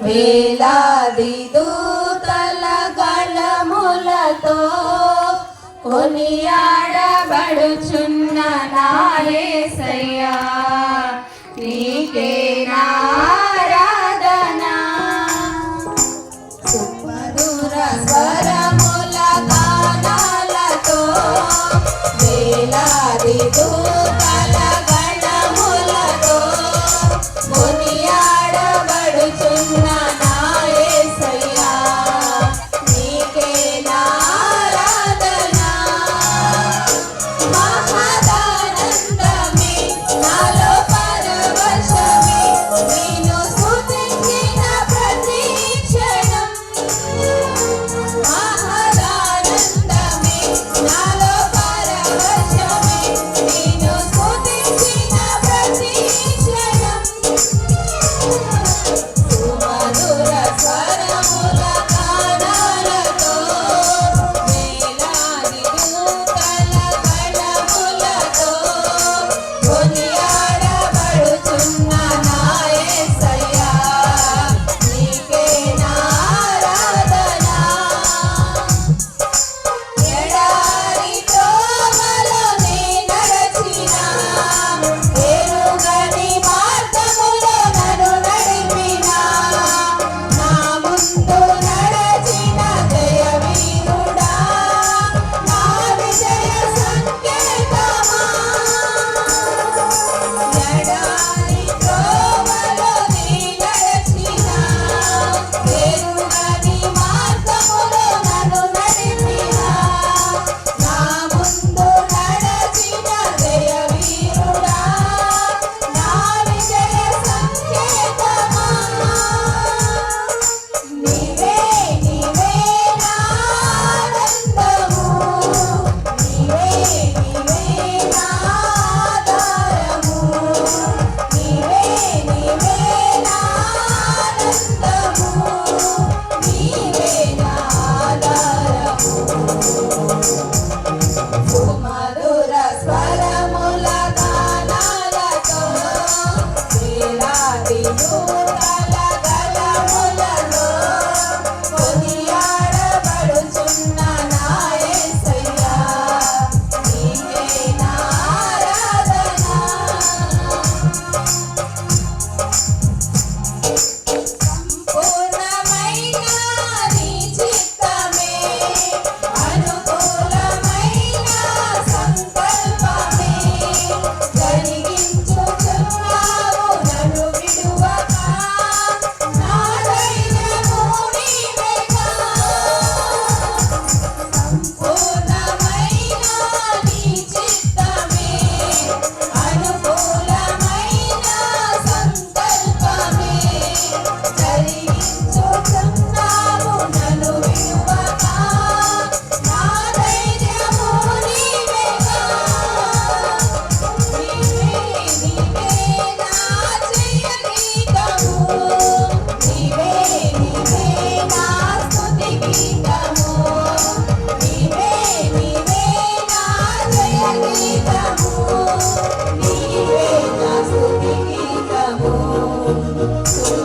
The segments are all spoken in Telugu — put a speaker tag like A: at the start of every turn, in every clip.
A: వేలాది దూతల గళములతో కొనియాడబడుచున్న నాయసయ్యా నీకే నారాధన. సుమధుర స్వరముల వేలాది దూత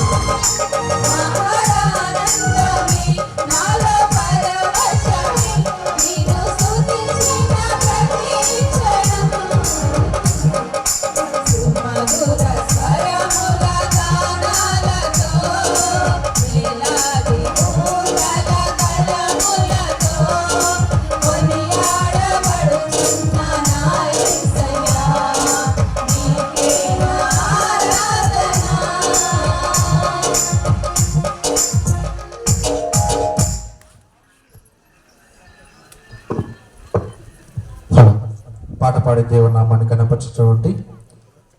A: Música
B: పాట పాడి దేవనామాన్ని నామాన్ని కనపరచుటువంటి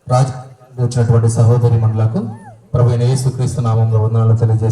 B: రాజు వచ్చినటువంటి సహోదరి మండలకు ప్రభు యేసుక్రీస్తు నామంలో వందనాలు తెలియజేసి